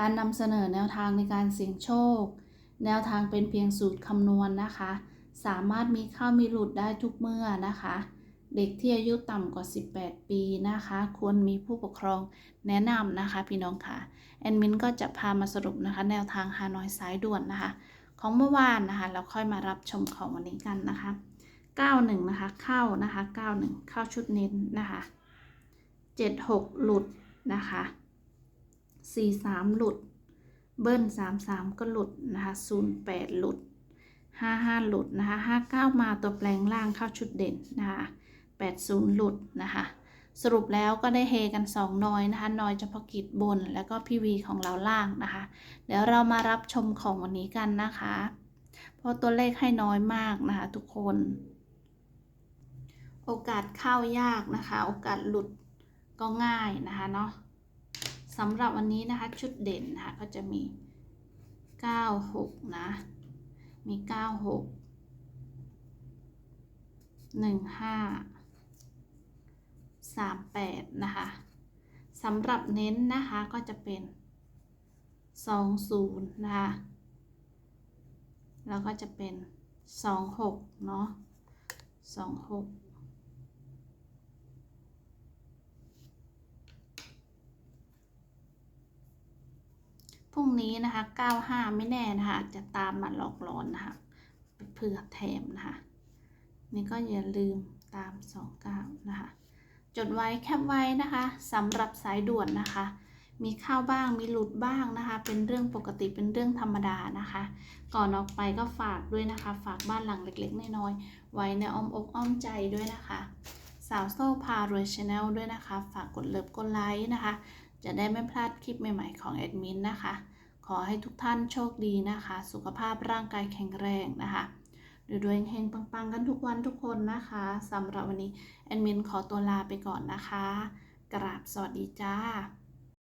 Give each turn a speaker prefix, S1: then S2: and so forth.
S1: การนำเสนอแนวทางในการเสี่ยงโชค แนวทางเป็นเพียงสูตรคำนวณนะคะ สามารถมีเข้ามีหลุดได้ทุกเมื่อนะคะ เด็กที่อายุต่ำกว่า 18 ปีนะคะ ควรมีผู้ปกครองแนะนำนะคะ พี่น้องค่ะ แอดมินก็จะพามาสรุปนะคะ แนวทางฮานอยสายด่วนนะคะ ของเมื่อวานนะคะแล้วค่อยมารับชมของวันนี้กันนะคะ 91 นะคะ เข้านะคะ 91 เข้าชุดเน้นนะคะ 76 หลุดนะคะ 43 หลุด เบิ้ล 33 ก็หลุดนะคะ08 หลุด 55 หลุดนะคะ59 มาตัวแปลงล่างเข้าชุดเด่นนะคะ80 หลุดนะคะสรุปแล้วก็ได้เฮกัน 2นอยนะคะนอยเฉพาะกิจบน แล้วก็พี่วีของเราล่างนะคะ เดี๋ยวเรามารับชมของวันนี้กันนะคะ เพราะตัวเลขให้น้อยมากนะคะทุกคน โอกาสเข้ายากนะคะ โอกาสหลุดก็ง่ายนะคะเนาะ สำหรับวันนี้นะคะชุดเด่นนะคะก็จะมี 96 นะ มี 96 15 38 นะคะสำหรับเน้นนะคะก็จะเป็น 20 นะคะ แล้วก็จะเป็น 26 เนาะ26 พรุ่งนี้นะคะ 95 ไม่แน่นะคะอาจจะตามมาหลอกหลอนนะคะเผื่อแถมนะคะนี่ก็อย่าลืมตาม 29 นะคะ จดไว้แคปไว้นะคะสำหรับสายด่วนนะคะ มีเข้าบ้างมีหลุดบ้างนะคะ เป็นเรื่องปกติเป็นเรื่องธรรมดานะคะ ก่อนออกไปก็ฝากด้วยนะคะ ฝากบ้านหลังเล็กๆน้อยๆไว้ในอ้อมอกอ้อมใจด้วยนะคะสาวโซ่พารวยชาแนลด้วยนะคะ ฝากกดเลิฟกดไลค์นะคะ จะได้ไม่พลาดคลิปใหม่ๆของแอดมินนะคะ ขอให้ทุกท่านโชคดีนะคะ สุขภาพร่างกายแข็งแรงนะคะรวยๆเฮงๆปังๆ กันทุกวันทุกคนนะคะสำหรับวันนี้แอดมินขอตัวลาไปก่อนนะคะ กราบสวัสดีจ้า